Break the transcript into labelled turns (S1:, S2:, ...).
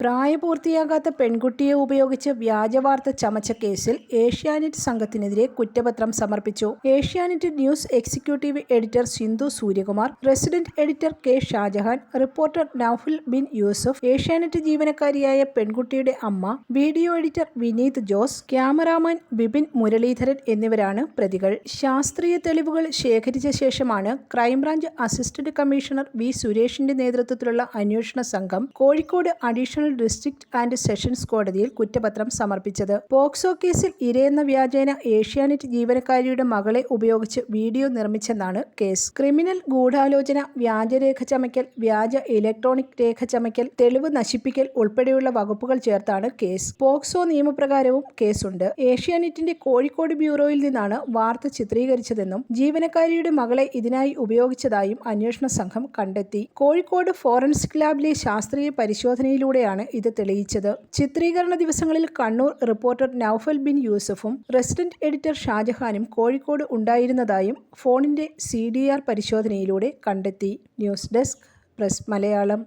S1: പ്രായപൂർത്തിയാകാത്ത പെൺകുട്ടിയെ ഉപയോഗിച്ച് വ്യാജവാർത്ത ചമച്ച കേസിൽ ഏഷ്യാനെറ്റ് സംഘത്തിനെതിരെ കുറ്റപത്രം സമർപ്പിച്ചു. Asianet news executive editor Sindhu Suryakumar resident editor K Shajahan reporter Naufil Bin Yusuf Asianet ജീവനക്കാരിയായ പെൺകുട്ടിയുടെ അമ്മ video editor Vineeth Jose cameraman Bipin Muraleedharan എന്നിവരാണ് പ്രതികൾ. ശാസ്ത്രീയ തെളിവുകൾ ശേഖരിച്ച ശേഷമാണ് ക്രൈംബ്രാഞ്ച് അസിസ്റ്റന്റ് കമ്മീഷണർ വി സുരേഷിന്റെ നേതൃത്വത്തിലുള്ള അന്വേഷണ സംഘം Kozhikode additional district and sessions കോടതിയിൽ കുറ്റപത്രം സമർപ്പിച്ചത്. പോക്സോ കേസിൽ ഇരയെന്ന വ്യാജേന ഏഷ്യാനെറ്റ് ജീവനക്കാരിയുടെ മകളെ ഉപയോഗിച്ച് വീഡിയോ നിർമ്മിച്ചെന്നാണ് കേസ്. ക്രിമിനൽ ഗൂഢാലോചന വ്യാജരേഖ ചമയ്ക്കൽ വ്യാജ ഇലക്ട്രോണിക് രേഖ ചമയ്ക്കൽ തെളിവ് നശിപ്പിക്കൽ ഉൾപ്പെടെയുള്ള വകുപ്പുകൾ ചേർത്താണ് കേസ്. പോക്സോ നിയമപ്രകാരവും കേസുണ്ട്. ഏഷ്യാനെറ്റിന്റെ കോഴിക്കോട് ബ്യൂറോയിൽ നിന്നാണ് വാർത്ത ചിത്രീകരിച്ചതെന്നും ജീവനക്കാരിയുടെ മകളെ ഇതിനായി ഉപയോഗിച്ചതായും അന്വേഷണ സംഘം കണ്ടെത്തി. കോഴിക്കോട് ഫോറൻസിക് ലാബിലെ ശാസ്ത്രീയ പരിശോധനയിലൂടെയാണ് ഇത് തെളിയിച്ചത്. ചിത്രീകരണ ദിവസങ്ങളിൽ കണ്ണൂർ റിപ്പോർട്ടർ നൌഫൽ ബിൻ യൂസഫും റെസിഡന്റ് എഡിറ്റർ ഷാജഹാനും കോഴിക്കോട് ഉണ്ടായിരുന്നതായും ഫോണിന്റെ സി ഡി ആർ പരിശോധനയിലൂടെ കണ്ടെത്തി. News desk press Malayalam.